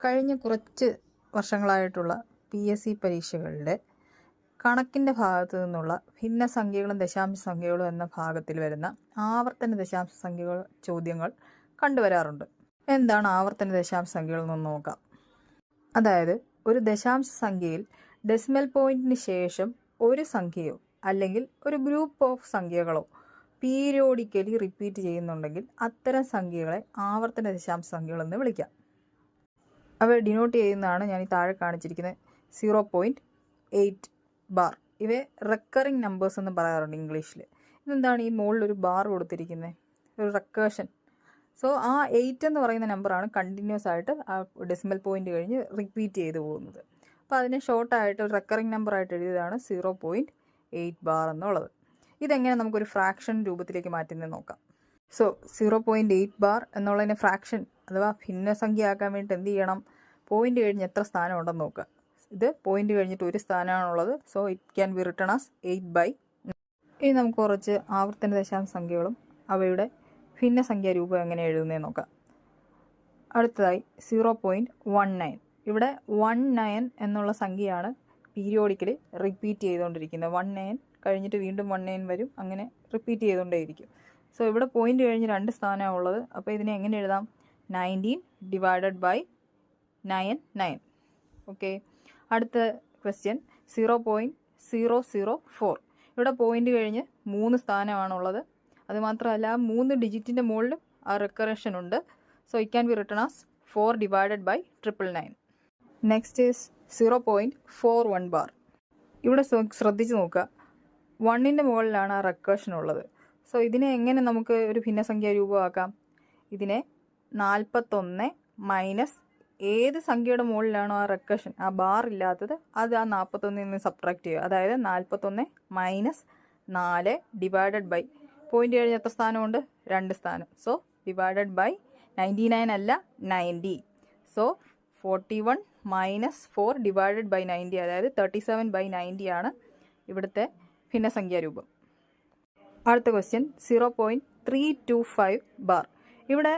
കഴിഞ്ഞ കുറച്ച് വർഷങ്ങളായിട്ടുള്ള പി എസ് സി പരീക്ഷകളിലെ കണക്കിന്റെ ഭാഗത്തു നിന്നുള്ള ഭിന്ന സംഖ്യകളും ദശാംശ സംഖ്യകളും എന്ന ഭാഗത്തിൽ വരുന്ന ആവർത്തന ദശാംശ സംഖ്യകൾ ചോദ്യങ്ങൾ കണ്ടുവരാറുണ്ട്. എന്താണ് ആവർത്തന ദശാംശ സംഖ്യകൾ എന്ന് നോക്കാം. അതായത് ഒരു ദശാംശ സംഖ്യയിൽ ഡെസിമൽ പോയിന്റിന് ശേഷം ഒരു സംഖ്യയോ അല്ലെങ്കിൽ ഒരു ഗ്രൂപ്പ് ഓഫ് സംഖ്യകളോ പീരിയോഡിക്കലി റിപ്പീറ്റ് ചെയ്യുന്നുണ്ടെങ്കിൽ അത്തരം സംഖ്യകളെ ആവർത്തന ദശാംശ സംഖ്യകളെന്ന് വിളിക്കാം. അവ ഡിനോട്ട് ചെയ്യുന്നതാണ് ഞാൻ ഈ താഴെ കാണിച്ചിരിക്കുന്നത്. സീറോ പോയിന്റ് എയ്റ്റ് ബാർ ഇവയെ റെക്കറിങ് നമ്പേഴ്സ് എന്ന് പറയാറുണ്ട് ഇംഗ്ലീഷിൽ ഇതെന്താണ് ഈ മുകളിൽ ഒരു ബാർ കൊടുത്തിരിക്കുന്നത്? ഒരു റെക്കേഷൻ സോ ആ എയ്റ്റ് എന്ന് പറയുന്ന നമ്പറാണ് കണ്ടിന്യൂസ് ആയിട്ട് ആ ഡെസിമൽ പോയിന്റ് കഴിഞ്ഞ് റിപ്പീറ്റ് ചെയ്ത് പോകുന്നത്. അപ്പോൾ അതിനെ ഷോർട്ടായിട്ട് റെക്കറിങ് നമ്പറായിട്ട് എഴുതിയതാണ് സീറോ പോയിന്റ് എയ്റ്റ് ബാർ എന്നുള്ളത്. ഇതെങ്ങനെ നമുക്കൊരു ഫ്രാക്ഷൻ രൂപത്തിലേക്ക് മാറ്റുന്നത് നോക്കാം. So zero point eight bar എന്നുള്ളതിനെ ഫ്രാക്ഷൻ അഥവാ ഭിന്നസംഖ്യയാക്കാൻ വേണ്ടി എന്ത് ചെയ്യണം? പോയിന്റ് കഴിഞ്ഞ് എത്ര സ്ഥാനം ഉണ്ടെന്ന് നോക്കുക. ഇത് പോയിന്റ് കഴിഞ്ഞിട്ട് ഒരു സ്ഥാനമാണുള്ളത്. So it can be written as eight by ഇനി നമുക്ക് കുറച്ച് ആവർത്തന ദശാംശ സംഖ്യകളും അവയുടെ ഭിന്നസംഖ്യ രൂപം എങ്ങനെ എഴുതുന്നതെന്ന് നോക്കാം. അടുത്തതായി സീറോ പോയിന്റ് വൺ നയൻ ഇവിടെ വൺ നയൻ എന്നുള്ള സംഖ്യയാണ് പീരിയോഡിക്കലി റിപ്പീറ്റ് ചെയ്തുകൊണ്ടിരിക്കുന്നത്. വൺ നയൻ കഴിഞ്ഞിട്ട് വീണ്ടും വൺ നയൻ വരും. അങ്ങനെ റിപ്പീറ്റ് ചെയ്തുകൊണ്ടേയിരിക്കും. സോ ഇവിടെ പോയിന്റ് കഴിഞ്ഞ് രണ്ട് സ്ഥാനമാണ് ഉള്ളത്. അപ്പോൾ ഇതിനെ എങ്ങനെ എഴുതാം? Nineteen divided by nine nine okay അടുത്ത question zero point zero zero four ഇവിടെ പോയിന്റ് കഴിഞ്ഞ് മൂന്ന് സ്ഥാനമാണുള്ളത് അതുമാത്രമല്ല മൂന്ന് ഡിജിറ്റിന്റെ മുകളിൽ ആ റിക്കറേഷൻ ഉണ്ട്. So it can be written as four divided by triple nine next is zero point four one bar ഇവിടെ ശ്ര- ശ്രദ്ധിച്ച് നോക്കുക. വണ്ണിന്റെ മുകളിലാണ് ആ റെക്കേഷൻ ഉള്ളത്. സോ ഇതിനെ എങ്ങനെ നമുക്ക് ഒരു ഭിന്നസംഖ്യ രൂപമാക്കാം? ഇതിനെ നാൽപ്പത്തൊന്ന് മൈനസ് ഏത് സംഖ്യയുടെ മുകളിലാണോ ആ റെക്കഷൻ ആ ബാർ ഇല്ലാത്തത് അത് ആ നാൽപ്പത്തൊന്നിൽ നിന്ന് സബ്ട്രാക്ട് ചെയ്യുക. അതായത് നാൽപ്പത്തൊന്ന് മൈനസ് നാല് ഡിവൈഡഡ് ബൈ പോയിന്റ് ഏഴ് എത്ര സ്ഥാനമുണ്ട്? രണ്ട് സ്ഥാനം. So divided by ninety nine അല്ല ninety so forty one minus four divided by ninety അതായത് തേർട്ടി സെവൻ ബൈ നയന്റി ആണ് ഇവിടുത്തെ ഭിന്നസംഖ്യാ രൂപം. അടുത്ത question zero point three two five bar ഇവിടെ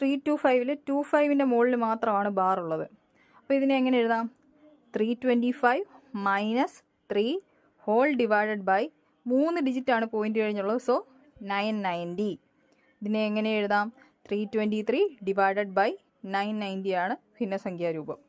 ത്രീ ടു ഫൈവിൽ ടു ഫൈവിന്റെ മുകളിൽ മാത്രമാണ് ബാർ ഉള്ളത്. അപ്പോൾ ഇതിനെ എങ്ങനെ എഴുതാം? Three twenty five minus three whole divided by മൂന്ന് ഡിജിറ്റാണ് പോയിന്റ് കഴിഞ്ഞുള്ളത്. സോ നയൻ നയന്റി ഇതിനെ എങ്ങനെ എഴുതാം? Three twenty three divided by nine ninety ആണ് ഭിന്നസംഖ്യാ രൂപം